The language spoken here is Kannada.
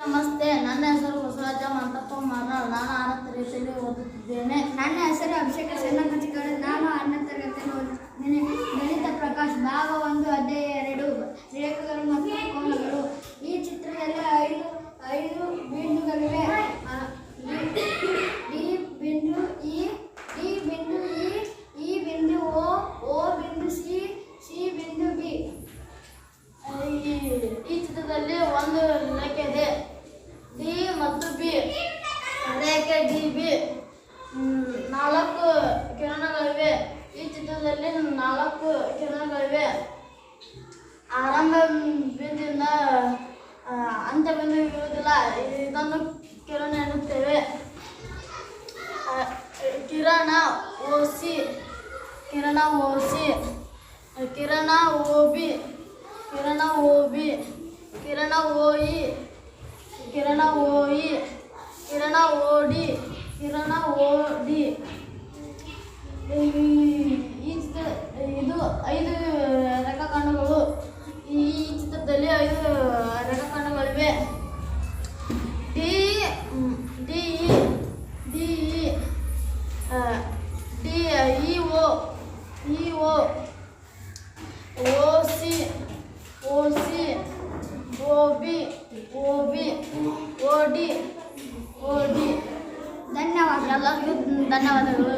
ನಮಸ್ತೆ ನನ್ನ ಹೆಸರು ಬಸವರಾಜ ಮಂತಪ್ಪ ಮರ್ನಾಳ್ ನಾನು ಆರನೇ ರೀತಿಯಲ್ಲಿ ಓದುತ್ತಿದ್ದೇನೆ. ನನ್ನ ಹೆಸರು ಅಭಿಷೇಕ ಸಣ್ಣಕಚಿಗಳು ನಾನು ಹನ್ನೊಂದು ತರಗತಿಯಲ್ಲಿ ಓದುತ್ತಿದ್ದೇನೆ ಗಣಿತ ಪ್ರಕಾಶ್ ಭಾಗ ಒಂದು ಅಧ್ಯಾಯ ಎರಡು ರೇಖೆಗಳು ಮತ್ತು ಕೋನಗಳು ಈ ಚಿತ್ರದಲ್ಲಿ ಐದು ಐದು ಬಿಂದುಗಳಿವೆ ಆ, ಡಿ ಬಿಂದು ಇ ಡಿ ಬಿಂದು ಇ ಈ ಬಿಂದು ಓ ಓ ಬಿಂದು ಸಿ ಸಿ ಬಿಂದು ಬಿ ಈ ಈ ಚಿತ್ರದಲ್ಲಿ ಒಂದು ರೇಖೆ ಇದೆ ಡಿ ಮತ್ತು ಬಿ ರೇಖೆ ಡಿ ಬಿ ನಾಲ್ಕು ಕಿರಣಗಳಿವೆ. ಈ ಚಿತ್ರದಲ್ಲಿ ನಾಲ್ಕು ಕಿರಣಗಳಿವೆ. ಆರಂಭ ಬಿಂದುವಿನ ಆ, ಅಂತ್ಯ ಬಿಂದು ಇರುವುದಿಲ್ಲ ಇದನ್ನು ಕಿರಣ ಎನ್ನುತ್ತೇವೆ. ಕಿರಣ ಓಸಿ ಕಿರಣ ಓಸಿ ಕಿರಣ ಓಬಿ ಕಿರಣ ಓಬಿ ಕಿರಣ ಓಯಿ ಕಿರಣ ಓಯಿ ಕಿರಣ ಓಡಿ ಕಿರಣ ಓಡಿ. ಈ- ಚಿತ್ರ ಇದು ಐದು ರಕಕಾಂಡಗಳು ಈ ಚಿತ್ರದಲ್ಲಿ ಐದು ರಕಕಾಂಡಗಳಿವೆ D D D D, E, O E, O O, C O C, O, B O B, O D D ಧನ್ಯವಾದಗಳು